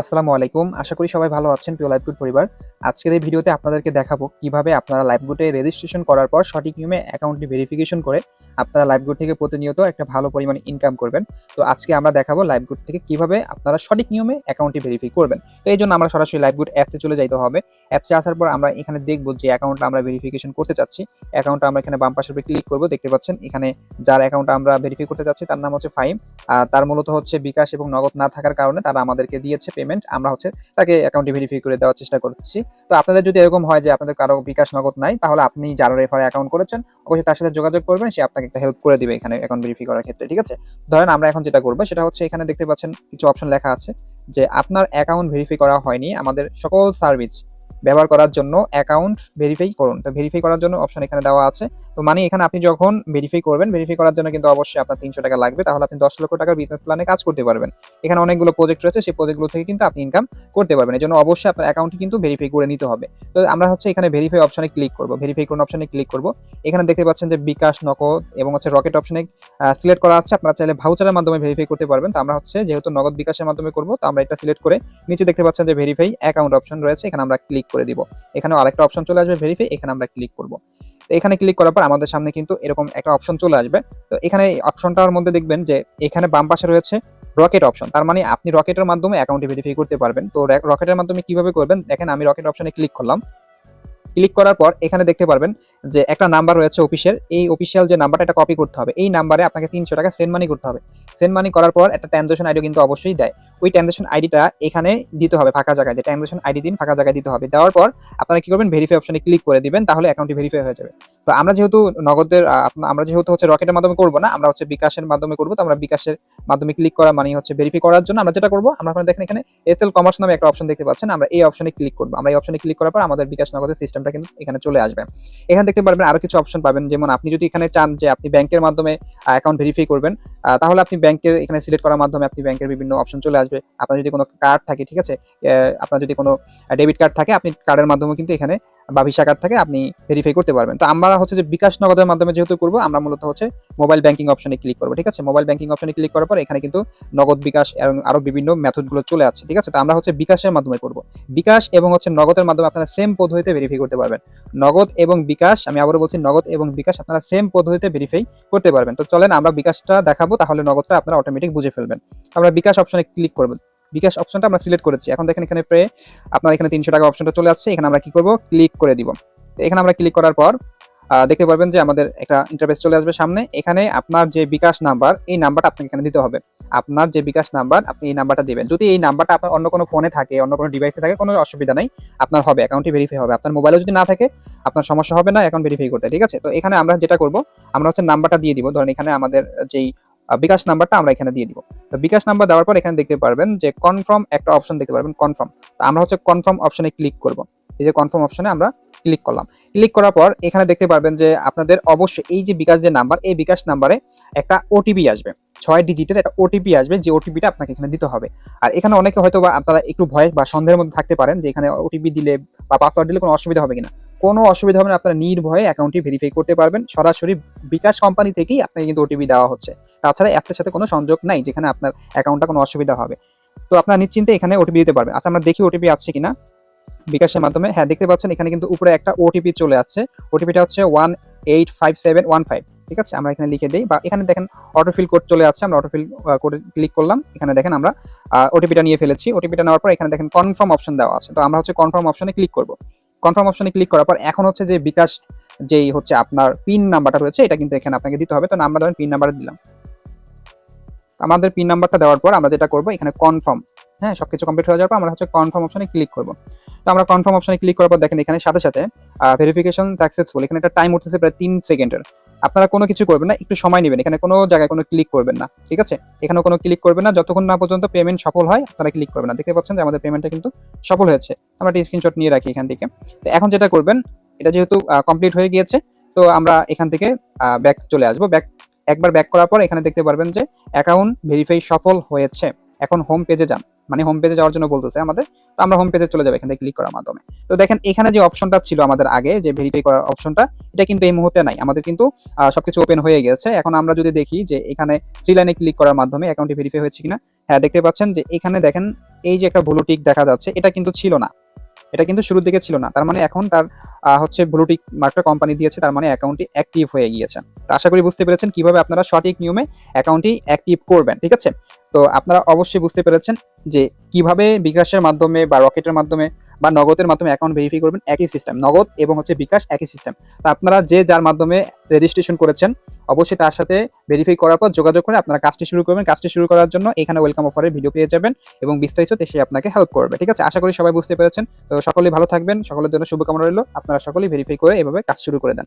আসসালামু আলাইকুম। আশা করি সবাই ভালো আছেন, প্রিয় লাইভগুড পরিবার। আজকের এই ভিডিওতে আপনাদেরকে দেখাবো কীভাবে আপনারা লাইভগুডে রেজিস্ট্রেশন করার পর সঠিক নিয়মে অ্যাকাউন্টটি ভেরিফিকেশন করে আপনারা লাইভগুড থেকে প্রতিনিয়ত একটা ভালো পরিমাণ ইনকাম করবেন। তো আজকে আমরা দেখাবো লাইভগুড থেকে কীভাবে আপনারা সঠিক নিয়মে অ্যাকাউন্টটি ভেরিফাই করবেন। তো এই জন্য আমরা সরাসরি লাইভগুড অ্যাপসে চলে যাইতে হবে। অ্যাপসে আসার পর আমরা এখানে দেখব যে অ্যাকাউন্টটা আমরা ভেরিফিকেশন করতে চাচ্ছি। অ্যাকাউন্টটা আমরা এখানে বাম পাশের উপরে ক্লিক করব। দেখতে পাচ্ছেন এখানে যার অ্যাকাউন্টটা আমরা ভেরিফাই করতে চাচ্ছি তার নাম হচ্ছে ফাইম আর তার মূলত হচ্ছে বিকাশ এবং নগদ না থাকার কারণে তারা আমাদেরকে দিয়েছে পেমেন্ট আমরা হচ্ছে তাকে অ্যাকাউন্টে ভেরিফাই করে দেওয়ার চেষ্টা করছি। তো আপনাদের যদি এরকম হয় যে আপনাদের কারও বিকাশ নগদ নাই, তাহলে আপনি যারা রেফারে অ্যাকাউন্ট করেছেন, অবশ্যই তার সাথে যোগাযোগ করবেন, সে আপনাকে একটা হেল্প করে দিবে এখানে অ্যাকাউন্ট ভেরিফাই করার ক্ষেত্রে, ঠিক আছে? ধরেন আমরা এখন যেটা করব, সেটা হচ্ছে এখানে দেখতে পাচ্ছেন কিছু অপশন লেখা আছে যে, আপনার অ্যাকাউন্ট ভেরিফাই করা হয়নি, আমাদের সকল সার্ভিস ব্যবহার করার জন্য অ্যাকাউন্ট ভেরিফাই করুন। তো ভেরিফাই করার জন্য অপশন এখানে দেওয়া আছে। তো মানে এখানে আপনি যখন ভেরিফাই করবেন ভেরিফাই করার জন্য কিন্তু অবশ্যই আপনার তিনশো টাকা লাগবে। তাহলে আপনি দশ লক্ষ টাকার বিজনেস প্ল্যানে কাজ করতে পারবেন। এখানে অনেকগুলো প্রজেক্ট রয়েছে, সেই প্রজেক্টগুলো থেকে কিন্তু আপনি ইনকাম করতে পারবেন। এই জন্য অবশ্যই আপনার অ্যাকাউন্টটি কিন্তু ভেরিফাই করে নিতে হবে। তো আমরা হচ্ছে এখানে ভেরিফাই অপশনে ক্লিক করব। ভেরিফাই কোন অপশনে ক্লিক করব। এখানে দেখতে পাচ্ছেন যে বিকাশ, নগদ এবং হচ্ছে রকেট অপশনে সিলেক্ট করা আছে। আপনারা চাইলে ভাউচারের মাধ্যমে ভেরিফাই করতে পারবেন। তো আমরা হচ্ছে যেহেতু নগদ বিকাশের মাধ্যমে করব, তো আমরা এটা সিলেক্ট করে নিচে দেখতে পাচ্ছেন যে ভেরিফাই অ্যাকাউন্ট অপশন রয়েছে। এখানে আমরা ক্লিক করে দিব। এখানেও আরেকটা অপশন চলে আসবে ভেরিফাই এখানে আমরা ক্লিক করব। এখানে ক্লিক করার পর আমাদের সামনে কিন্তু এরকম একটা অপশন চলে আসবে। তো এখানে অপশনটার মধ্যে দেখবেন যে এখানে বাম পাশে রয়েছে রকেট অপশন তার মানে আপনি রকেটের মাধ্যমে অ্যাকাউন্টে ভেরিফাই করতে পারবেন। তো রকেটের মাধ্যমে কীভাবে করবেন? দেখেন আমি রকেট অপশনে ক্লিক করলাম। ক্লিক করার পর এখানে দেখতে পারবেন যে একটা নাম্বার রয়েছে অফিসের। এই অফিসিয়াল যে নাম্বারটা, এটা কপি করতে হবে। এই নাম্বারে আপনাকে তিনশো টাকা সেন্ড মানি করতে হবে। সেন্ড মানি করার পর একটা ট্রানজেকশন আইডি কিন্তু অবশ্যই দেয়। ওই ট্রানজেকশন আইডিটা এখানে দিতে হবে ফাঁকা জায়গায়। যে ট্রানজেকশন আইডি দিন ফাঁকা জায়গায় দিতে হবে। দেওয়ার পর আপনারা কি করবেন? ভেরিফাই অপশনে ক্লিক করে দিবেন, তাহলে অ্যাকাউন্টটি ভেরিফাই হয়ে যাবে। তো আমরা যেহেতু নগদের আমরা যেহেতু হচ্ছে রকেটের মাধ্যমে করব না, আমরা হচ্ছে বিকাশের মাধ্যমে করব, তো আমরা বিকাশের মাধ্যমে ক্লিক করা মানে হচ্ছে ভেরিফাই করার জন্য আমরা যেটা করব, আমরা দেখেন এখানে এসএল কমার্স নামে একটা অপশন দেখতে পাচ্ছেন, আমরা এই অপশনে ক্লিক করব। আমরা এই অপশনে ক্লিক করার পর আমাদের বিকাশ নগদের সিস্টেমটা কিন্তু এখানে চলে আসবে। এখানে দেখতে পারবেন আরও কিছু অপশন পাবেন, যেমন আপনি যদি এখানে চান যে আপনি ব্যাংকের মাধ্যমে অ্যাকাউন্ট ভেরিফাই করবেন তাহলে আপনি ব্যাংকের এখানে সিলেক্ট করার মাধ্যমে আপনি ব্যাংকের বিভিন্ন অপশন চলে আসবে। আপনার যদি কোনো কার্ড থাকে, ঠিক আছে আপনার যদি কোনো ডেবিট কার্ড থাকে, আপনি কার্ডের মাধ্যমে কিন্তু এখানে বা ভিসা কার্ড থাকে আপনি ভেরিফাই করতে পারবেন। তো আমরা হচ্ছে যে বিকাশ নগদের মাধ্যমে যেহেতু করব, আমরা মূলত হচ্ছে মোবাইল ব্যাংকিং অপশনে ক্লিক করব, ঠিক আছে? মোবাইল ব্যাংকিং অপশনে ক্লিক করার পর এখানে কিন্তু নগদ বিকাশ এবং আরও বিভিন্ন মেথডগুলো চলে আসছে, ঠিক আছে? তো আমরা হচ্ছে বিকাশের মাধ্যমে করব। বিকাশ এবং হচ্ছে নগদের মাধ্যমে আপনারা সেম পদ্ধতিতে ভেরিফাই করতে পারবেন। নগদ এবং বিকাশ, আমি আবারও বলছি নগদ এবং বিকাশ আপনারা সেম পদ্ধতিতে ভেরিফাই করতে পারবেন। তো চলেন আমরা বিকাশটা দেখাবো, তাহলে নগদটা আপনারা অটোমেটিক বুঝে ফেলবেন। আমরা বিকাশ অপশনে ক্লিক করবেন বিকাশ অপশনটা আমরা সিলেক্ট করেছি। এখন দেখেন এখানে প্রে আপনার এখানে তিনশো টাকা অপশনটা চলে আসছে, এখানে আমরা কি করব? ক্লিক করে দিব। তো এখানে আমরা ক্লিক করার পর দেখতে পারবেন যে আমাদের একটা ইন্টারফেস চলে আসবে সামনে। এখানে আপনার যে বিকাশ নাম্বার এই নাম্বারটা আপনাকে এখানে দিতে হবে। আপনার যে বিকাশ নাম্বার আপনি এই নাম্বারটা দিবেন। যদি এই নাম্বারটা আপনার অন্য কোনো ফোনে থাকে, অন্য কোনো ডিভাইসে থাকে, কোনো অসুবিধা নেই, আপনার হবে অ্যাকাউন্টটি ভেরিফাই হবে। আপনার মোবাইলে যদি না থাকে, আপনার সমস্যা হবে না অ্যাকাউন্ট ভেরিফাই করতে। ঠিক আছে? তো এখানে আমরা যেটা করব, আমরা হচ্ছে নাম্বারটা দিয়ে দিব। ধরেন এখানে আমাদের যেই বিকাশ নাম্বারটা আমরা এখানে দিয়ে দিব। তো বিকাশ নাম্বার দেওয়ার পর এখানে দেখতে পারবেন যে কনফার্ম একটা অপশন দেখতে পারবেন কনফার্ম তো আমরা হচ্ছে কনফার্ম অপশনে ক্লিক করব। এই যে কনফার্ম অপশনে আমরা ক্লিক করলাম। ক্লিক করার পর এখানে দেখতে পারবেন যে আপনাদের অবশ্যই এই যে বিকাশ যে নাম্বার, এই বিকাশ নাম্বারে একটা ওটিপি আসবে। ছয় ডিজিটের একটা ওটিপি আসবে, যে ওটিপিটা আপনাকে এখানে দিতে হবে। আর এখানে অনেকে হয়তো বা আপনারা একটু ভয় বা সন্দেহের মধ্যে থাকতে পারেন যে এখানে ওটিপি দিলে বা পাসওয়ার্ড দিলে কোনো অসুবিধা হবে কিনা। কোনো অসুবিধা হবে না, আপনারা নির্ভয়ে অ্যাকাউন্টটি ভেরিফাই করতে পারবেন। সরাসরি বিকাশ কোম্পানি থেকেই আপনাকে কিন্তু ওটিপি দেওয়া হচ্ছে। তাছাড়া অ্যাপসের সাথে কোনো সংযোগ নাই যেখানে আপনার অ্যাকাউন্টটা কোনো অসুবিধা হবে। তো আপনার নিশ্চিন্তে এখানে ওটিপি দিতে পারবেন। আচ্ছা আমরা দেখি ওটিপি আছে কিনা বিকাশের মাধ্যমে। হ্যাঁ দেখতে পাচ্ছেন এখানে কিন্তু উপরে একটা ওটিপি চলে আসছে। ওটিপিটা হচ্ছে one eight five seven one five ঠিক আছে? আমরা এখানে লিখে দিই। বা এখানে দেখেন অটোফিল কোড চলে আসছে। আমরা অটোফিল কোডে ক্লিক করলাম। এখানে দেখেন আমরা ওটিপিটা নিয়ে ফেলেছি। ওটিপিটা নেওয়ার পর এখানে দেখেন কনফার্ম অপশন দেওয়া আছে। তো আমরা হচ্ছে কনফার্ম অপশনে ক্লিক করব। কনফার্ম অপশনে ক্লিক করার পর এখন হচ্ছে যে বিকাশ যেই হচ্ছে আপনার পিন নাম্বারটা রয়েছে, এটা কিন্তু এখানে আপনাকে দিতে হবে। তো আমরা ধরেন পিন নাম্বার দিলাম। আমাদের পিন নাম্বারটা দেওয়ার পর আমরা যেটা করব, এখানে কনফার্ম হ্যাঁ সবকিছু কমপ্লিট হয়ে যাওয়ার পর আমরা হচ্ছে কনফার্ম অপশনে ক্লিক করব। তো আমরা কনফার্ম অপশনে ক্লিক করার পর দেখেন এখানে সাথে সাথে ভেরিফিকেশন সাকসেসফুল এখানে একটা টাইম উঠতেছে প্রায় তিন সেকেন্ডের আপনারা কোনো কিছু করবেন না, একটু সময় নেবেন। এখানে কোনো জায়গায় কোনো ক্লিক করবেন না, ঠিক আছে? এখানে কোনো ক্লিক করবেন না। যতক্ষণ না পর্যন্ত পেমেন্ট সফল হয়, আপনারা ক্লিক করবেন না। দেখতে পাচ্ছেন যে আমাদের পেমেন্টটা কিন্তু সফল হয়েছে। আমরা একটা স্ক্রিনশট নিয়ে রাখি এখান থেকে। তো এখন যেটা করবেন, এটা যেহেতু কমপ্লিট হয়ে গিয়েছে, তো আমরা এখান থেকে ব্যাক চলে আসব। ব্যাক একবার ব্যাক করার পর এখানে দেখতে পারবেন যে অ্যাকাউন্ট ভেরিফাই সফল হয়েছে। এখন হোম পেজে যান। মানে হোম পেজে যাওয়ার জন্য বলতেছে আমাদের, তো আমরা হোম পেজে চলে যাব এখানে ক্লিক করার মাধ্যমে। তো দেখেন, এখানে যে অপশনটা ছিল আমাদের আগে, যে ভেরিফাই করার অপশনটা এটা কিন্তু এই মুহূর্তে নাই। আমাদের কিন্তু সবকিছু ওপেন হয়ে গেছে। এখন আমরা যদি দেখি যে এখানে থ্রি লাইনে ক্লিক করার মাধ্যমে অ্যাকাউন্টটি ভেরিফাই হয়েছে কিনা হ্যাঁ দেখতে পাচ্ছেন যে এখানে দেখেন, এই যে একটা ব্লু টিক দেখা যাচ্ছে, এটা কিন্তু ছিল না। এটা কিন্তু শুরুর দিকে ছিল না। তার মানে এখন তার হচ্ছে ব্লুটিক মার্কটা কোম্পানি দিয়েছে, তার মানে অ্যাকাউন্টটি অ্যাক্টিভ হয়ে গিয়েছে। তো আশা করি বুঝতে পেরেছেন কীভাবে আপনারা সঠিক নিয়মে অ্যাকাউন্টটি অ্যাক্টিভ করবেন, ঠিক আছে? তো আপনারা অবশ্যই বুঝতে পেরেছেন যে কীভাবে বিকাশের মাধ্যমে বা রকেটের মাধ্যমে বা নগদের মাধ্যমে অ্যাকাউন্ট ভেরিফাই করবেন একই সিস্টেম নগদ এবং হচ্ছে বিকাশ একই সিস্টেম তো আপনারা যে যার মাধ্যমে রেজিস্ট্রেশন করেছেন, অবশ্যই তার সাথে ভেরিফাই করার পর যোগাযোগ করে আপনারা কাজটি শুরু করবেন। কাজটি শুরু করার জন্য এখানে ওয়েলকাম অফারের ভিডিও পেয়ে যাবেন এবং বিস্তারিত সে আপনাকে হেল্প করবে, ঠিক আছে? আশা করি সবাই বুঝতে পেরেছেন। তো সকলেই ভালো থাকবেন, সকলের জন্য শুভকামনা রইল। আপনারা সকলেই ভেরিফাই করে এভাবে কাজ শুরু করে দেন।